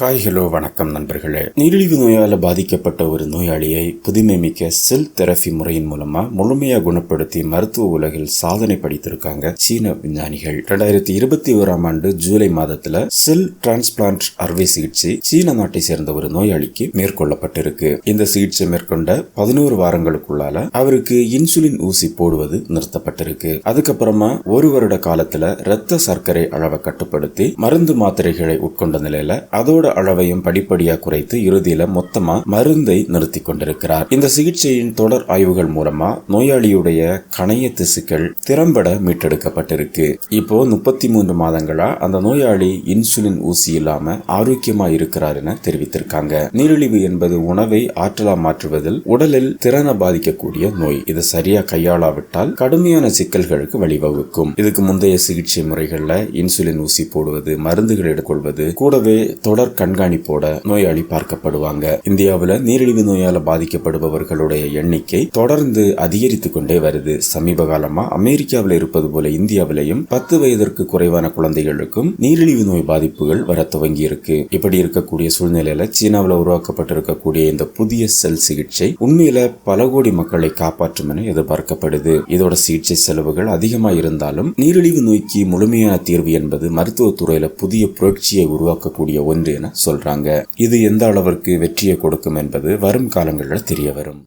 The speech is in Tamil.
ஹாய் ஹலோ வணக்கம் நண்பர்களே. நீரிழிவு நோயால பாதிக்கப்பட்ட ஒரு நோயாளியை புதுமைமிக்க செல் தெரபி முறையின் மூலமா முழுமையா குணப்படுத்தி மருத்துவ உலகில் சாதனை படித்திருக்காங்க சீன விஞ்ஞானிகள். ரெண்டாயிரத்தி இருபத்தி ஓராம் ஆண்டு ஜூலை மாதத்துல செல் டிரான்ஸ்பிளான்ட் அறுவை சிகிச்சை சீன நாட்டை சேர்ந்த ஒரு நோயாளிக்கு மேற்கொள்ளப்பட்டிருக்கு. இந்த சிகிச்சை மேற்கொண்ட பதினோரு வாரங்களுக்குள்ளால அவருக்கு இன்சுலின் ஊசி போடுவது நிறுத்தப்பட்டிருக்கு. அதுக்கப்புறமா ஒரு வருட காலத்துல இரத்த சர்க்கரை அளவை கட்டுப்படுத்தி மருந்து மாத்திரைகளை உட்கொண்ட நிலையில அதோட அளவையும் படிப்படியாக குறைத்து இறுதியில மொத்தமா மருந்தை நிறுத்தி கொண்டிருக்கிறார். இந்த சிகிச்சையின் தொடர் ஆய்வுகள் மூலமா நோயாளியுடைய கணைய திசுக்கள் திறம்பட மீட்டெடுக்கப்பட்டிருக்கு. இப்போ முப்பத்தி மூன்று மாதங்களா அந்த நோயாளி இன்சுலின் ஊசி இல்லாம ஆரோக்கியமா இருக்கிறார் என தெரிவித்திருக்காங்க. நீரிழிவு என்பது உணவை ஆற்றலா மாற்றுவதில் உடலில் திறனை பாதிக்கக்கூடிய நோய். இது சரியா கையாளாவிட்டால் கடுமையான சிக்கல்களுக்கு வழிவகுக்கும். இதுக்கு முந்தைய சிகிச்சை முறைகள்ல இன்சுலின் ஊசி போடுவது மருந்துகள் எடுத்துக்கொள்வது கூடவே தொடர் தொடர் கண்காணிப்போட நோயாளி பார்க்கப்படுவாங்க. இந்தியாவில் நீரிழிவு நோயால பாதிக்கப்படுபவர்களுடைய எண்ணிக்கை தொடர்ந்து அதிகரித்து கொண்டே வருது. சமீப காலமா அமெரிக்காவில் இருப்பது போல இந்தியாவிலையும் பத்து வயதிற்கு குறைவான குழந்தைகளுக்கும் நீரிழிவு நோய் பாதிப்புகள் வர துவங்கி இருக்கு. இப்படி இருக்கக்கூடிய சூழ்நிலையில சீனாவில் உருவாக்கப்பட்டிருக்கக்கூடிய இந்த புதிய செல் சிகிச்சை உண்மையில பல கோடி மக்களை காப்பாற்றும் என எதிர்பார்க்கப்படுது. இதோட சிகிச்சை செலவுகள் அதிகமாக இருந்தாலும் நீரிழிவு நோய்க்கு முழுமையான தீர்வு என்பது மருத்துவத்துறையில புதிய புரட்சியை உருவாக்கக்கூடிய ஒன்று என சொல்றாங்க. இது எந்த அளவிற்கு வெற்றியை கொடுக்கும் என்பது வரும் காலங்களில் தெரிய வரும்.